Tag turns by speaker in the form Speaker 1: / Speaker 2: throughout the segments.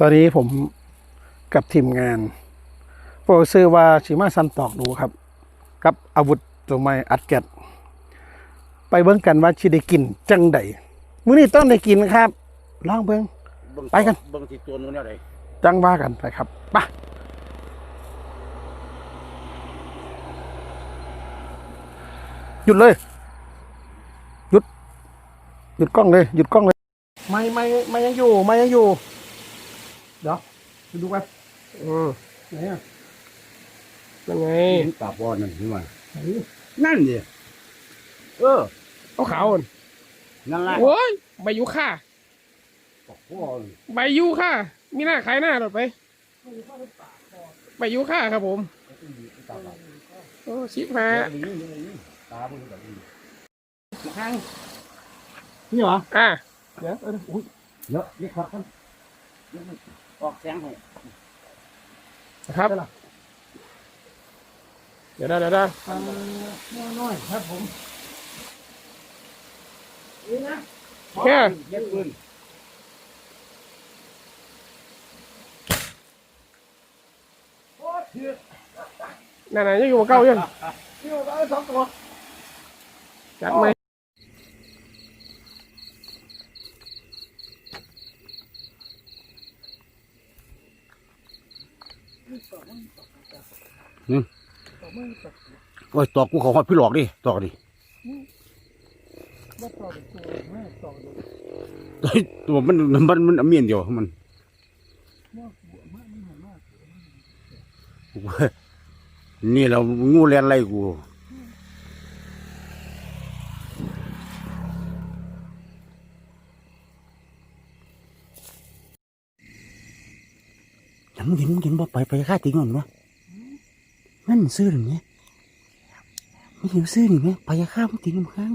Speaker 1: ตอนนี้ผมกับทีมงานพวกซื้อว่าชิมาซันตอกดูครับ กับอาวุธตัวใหม่อัดแกดไปเบิ่งกันว่าชิได้กินจังใดมื้อนี้ต้องได้กินครับลองเบิ่งไปกัน
Speaker 2: เบิ่งที่ตัวนู้นเนี่ยได
Speaker 1: จังว่ากันไปครับไปหยุดเลย หยุด หยุดกล้องเลย หยุดกล้องเลย ไม่ไม่ไม่ยังอยู่ ไม่ยังอยู่ เดี๋ยวไปดูกัน
Speaker 3: อืม
Speaker 1: ไหนอะ
Speaker 3: ยังไง
Speaker 2: ปากบอลนั่นนี่ว่า
Speaker 1: ไหน
Speaker 2: นั่นดิเออ
Speaker 3: เอาขาวอ่อน
Speaker 2: นั่นแหละ
Speaker 3: โอ้ยใบยูค่า
Speaker 2: ปากบอล
Speaker 3: ใบยูค่ามีหน้าขายหน้าหรอไปใบยูค่าครับผมโอ้ชิบหาย
Speaker 2: ตามึงแบบนี้
Speaker 1: ข้างนี่เหรอ
Speaker 3: อะ
Speaker 1: เดี๋ยวเอออุ้ย
Speaker 2: เยอะนี่ครับท่าน ออกแสงให้
Speaker 3: นะครับ เดี๋ยวนะเดี๋ยวนะ
Speaker 1: อ่าน้อยๆครับผมนี่นะ
Speaker 3: แค่
Speaker 2: เย็ดปืน
Speaker 3: นั่นน่ะยังอยู่กับเก้ายัง
Speaker 1: นี่เอาไปสองตัว
Speaker 3: จัดไหม นี่
Speaker 2: โอ้ยตอกกูเขาหอดพี่หลอกดิตอกดิ
Speaker 1: ตัวไอ้
Speaker 2: ตัวมันมันมันเมียนเดียวมันนี่เรางูเลียนไรกู ยังมึงเห็นมึงเห็นบ่ไปไปฆ่าติงอนวะนั่นซื้อหรือไงไม่เห็นซื้อหรือไงไปฆ่ามึงติงมึงข้าง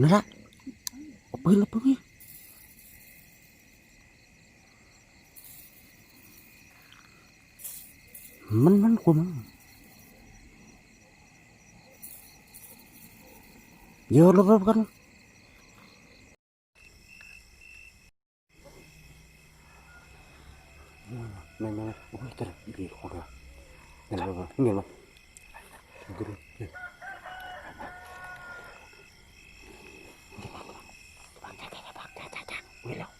Speaker 2: นั่นละเอาปืนแล้วปืนนี่มันมันกลัวมันเยอ้ยแต่อีกคน ละเห็นไหมวะเห็นไหมดูดูไม่แล้ว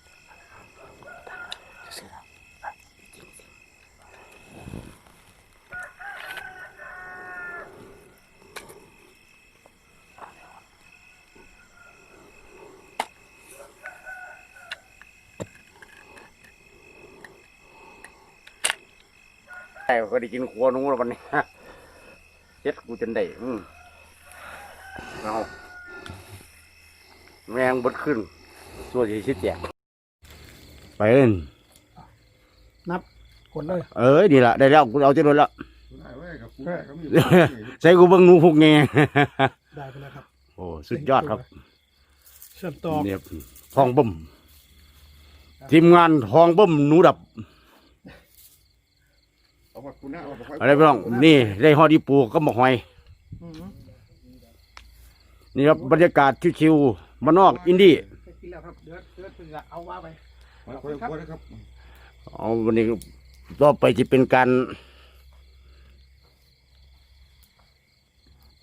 Speaker 2: ใช่ก็ได้กินขัวนู้นแล้ววันนี้เจ็ดกูจนได้อืมเอาแมงบดขึ้นตัวที่ชิดแจกไปเล่น
Speaker 1: นับกดเลย
Speaker 2: เอ้ยนี่ละได้แล้วกูเอาเจริญละ
Speaker 4: ได้เว้ยกับกูได้ก็มี
Speaker 2: ใส่กูเบิ่งหนูพวกแง
Speaker 1: ได้ไปแล้วครับ
Speaker 2: โอ้สุดยอดครับ
Speaker 1: เชื่อมต่อ
Speaker 2: เนี่ยทองบ่มทีมงานทองบ่มหนูดับ
Speaker 4: เอามากูหน้าเอามา
Speaker 2: อะไรพี่น้องนี่ได้ฮอดีปูก็หมกหอย
Speaker 1: อืม
Speaker 2: นี่ครับบรรยากาศชิวๆมานนอกอินดี้
Speaker 1: ไปกินแล้วครับเดี๋ยวเดี๋ยวเพิ่งจะเอาว่าไป
Speaker 4: มาคุยกันนะครับ
Speaker 2: เอาวันนี้ต่อไปจะเป็นการ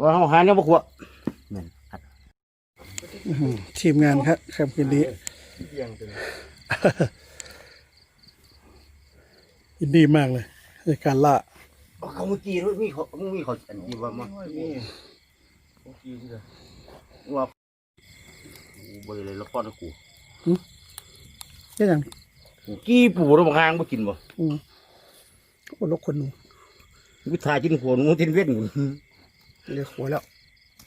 Speaker 2: ว่าเขาหาเนี่ยบ่ขว
Speaker 1: ทีมงานครับครับคืนนี้ยินดีมากเลย ในการล่า
Speaker 2: เขาเมื่อกี้มีเขามีเขาอันนี้ว่ามาว่ากูบ่ได้เลยละครนะกู
Speaker 1: แค่อย่าง
Speaker 2: กี้ปูแล้วบางครั้งบ่กินบ่
Speaker 1: อืมโอ้ลกคนหนู
Speaker 2: กูทากินหัวหนูทิ้นเว้นกู
Speaker 1: เรียกหัวแล้ว